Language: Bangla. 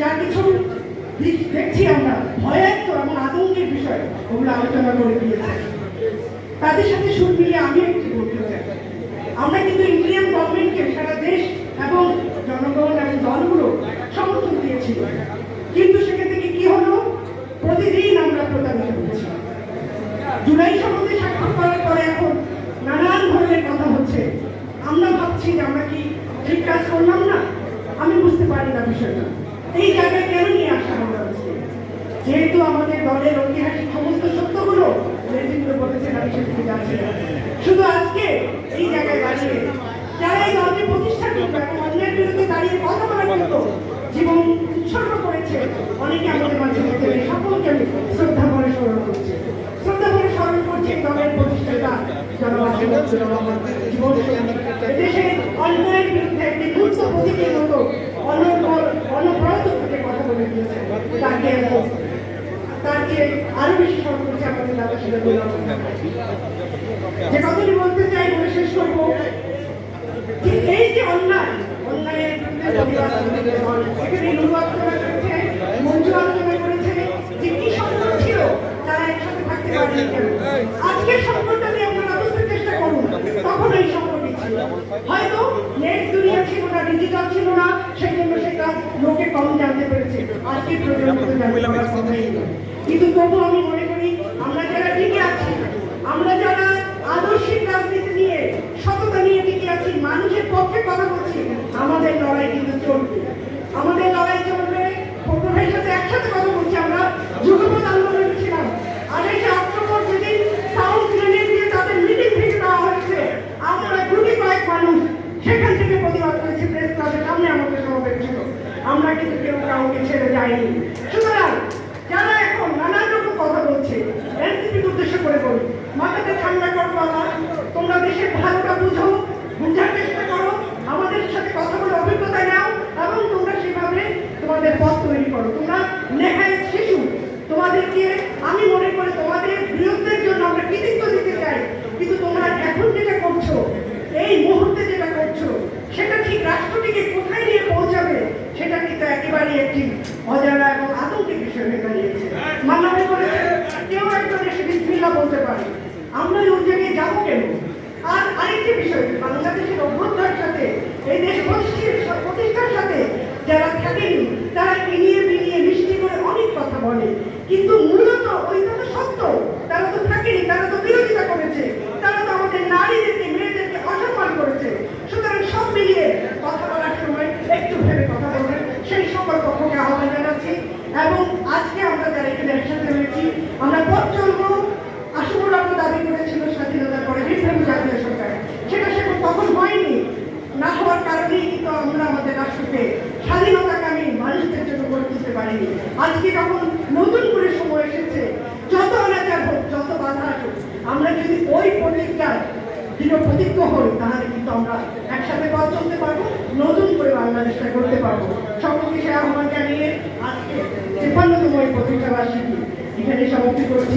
যা কিছু দেখছি আমরা ভয়াত্ম এবং আতঙ্কের বিষয় ওগুলো আলোচনা করে দিয়েছে। তাদের সাথে সুর মিলিয়ে আমি একটি বলতে চাই। আমরা কিন্তু ইন্ডিয়ান গভর্নমেন্টকে সারা দেশ এবং জনগণ এবং দলগুলো সমর্থন দিয়েছিল কিন্তু সেখান থেকে কি হলো? প্রতিদিন আমরা প্রতারিত হয়েছি জুলাই সম্বন্ধে স্বাক্ষর করার পরে এখন নানান ধরনের কথা হচ্ছে। আমরা ভাবছি যে আমরা কি ঠিক কাজ করলাম না? আমি বুঝতে পারি না বিষয়টা। এই জায়গায় কেন নিয়ে আসা হলো যেহেতু আমাদের দলের ঐতিহাসিক সমস্ত সত্যগুলো নেতৃত্ব বলেছেন, আমি সেদিকে যাচ্ছি শুধু আজকে এই জায়গায় দাঁড়িয়ে যারা এই দলকে প্রতিষ্ঠা করবে এবং অন্যের বিরুদ্ধে দাঁড়িয়ে কথা বলার মতো জীবন উৎসর্গ করেছে, অনেকে আমাদের মাঝে মধ্যে সকলকে শ্রদ্ধা করে স্মরণ করছে। শ্রদ্ধা করে স্মরণ করছে দলের প্রতিষ্ঠাতা জনবাসী জীবন দেশে অন্যায়ের বিরুদ্ধে একটি গুরুত্ব প্রতীকের মতো অনর্গল অনবরত থেকে কথা বলে দিয়েছে তাকে তাকে আরও বেশি স্মরণ করছে আমাদের দাদা সেটা যে কথাটি বলতে চাই, বলে শেষ করব। এই যে অন্যায়, অন্যায়ের এখানে নুরু আলোচনা করেছে মঞ্জু আলোচনা করেছে যে কি সম্পর্ক ছিল, তারা একসাথে থাকতে পারেনি আজকের সম্পর্কটা নিয়ে আপনারা বুঝতে চেষ্টা করুন তখন এই সম্পর্কই ছিল হয়তো নেট দুনিয়া ছিল না ডিজিটাল ছিল না সেই জন্য সেটা লোকে কম জানতে পেরেছে নয়। কিন্তু তবু আমি মনে করি, আমরা যারা টিকে আছি, আমরা যারা আদর্শিক রাজনীতি নিয়ে সততা নিয়ে টিকে আছি, মানুষের পক্ষে কথা বলছি, আমাদের লড়াই কিন্তু চলবে আমাদের লড়াই চলবে প্রথমের সাথে একসাথে কথা বলছি আমরা যুগপথ আন্দোলনে ছিলাম আঠাশে অক্টোবর যেদিন সাউন্ড গ্রেনেড দিয়ে তাদের মিটিং ভেঙে দেওয়া হয়েছে আমরা গুটি কয়েক মানুষ সেখান থেকে প্রতিবাদ করেছি প্রেস ক্লাবের সামনে আমাদের সমাবেশ ছিল আমরা কিন্তু কেউ কাউকে ছেড়ে যাইনি। সুতরাং যারা এখন নানান রকম কথা বলছে, এনসিপির উদ্দেশ্য করে বলি মাথাটা ঠান্ডা করো বাবা, তোমরা দেশের ভালোটা বুঝো, বুঝার চেষ্টা করো, আমাদের সাথে কথা বলে অভিজ্ঞতা নাও, এবং তোমরা সেভাবে তোমাদের পথ তৈরি করো। তোমরা নেহায় শিশু, তোমাদেরকে আমি মনে করি তোমাদের বিরুদ্ধের জন্য আমরা কৃতিত্ব দিতে চাই কিন্তু তোমরা এখন যেটা করছ এই মুহূর্তে যেটা করছ সেটা ঠিক রাষ্ট্রটিকে কোথায় নিয়ে পৌঁছাবে সেটা কিন্তু একেবারেই একটি অজানা এবং আতঙ্কের বিষয় হয়ে দাঁড়িয়েছে মানবে করেছে কেউ একজন এসে বিসমিল্লা বলতে পারে আমরা ওই জায়গায় যাব কেন আর আরেকটি বিষয়, বাংলাদেশের অভ্যন্তর সাথে, এই দেশ প্রতিষ্ঠার সাথে যারা থাকেনি, তারা এড়িয়ে বিনিয়ে মিষ্টি করে অনেক কথা বলে। কিন্তু মূলত ওইটা তো সত্য, তারা তো থাকেনি, তারা তো বিরোধিতা করেছে। তারা তো আমাদের নারীদেরকে, মেয়েদেরকে অসম্মান করেছে। সুতরাং সব মিলিয়ে কথা বলার সময় একটু ভেবে কথা বলবেন। সেই সকল পক্ষকে আহ্বান জানাচ্ছি। এবং আজকে আমরা যারা এখানে একসাথে হয়েছি আমরা পথ চলবো আসলে আমরা দাবি করেছিল স্বাধীনতার পরে বিপ্লবী জাতীয় সরকার সেটা সে তখন হয়নি না হওয়ার কারণেই কিন্তু আমরা আমাদের রাষ্ট্রকে স্বাধীনতাকামী মানুষদের জন্য গড়ে তুলতে পারিনি। আজকে যখন নতুন করে সময় এসেছে, যত অনাচার হোক, যত বাধা আসুক, আমরা যদি ওই প্রতিজ্ঞায় দৃঢ় প্রতিজ্ঞ হই, তাহলে কিন্তু আমরা একসাথে পথ চলতে পারব, নতুন করে বাংলাদেশটা করতে পারব। সকলকে সে আহ্বান জানিয়ে আজকে তেপান্নতম এই প্রতিজ্ঞা বার্ষিকী এখানে সমাপ্তি করছি।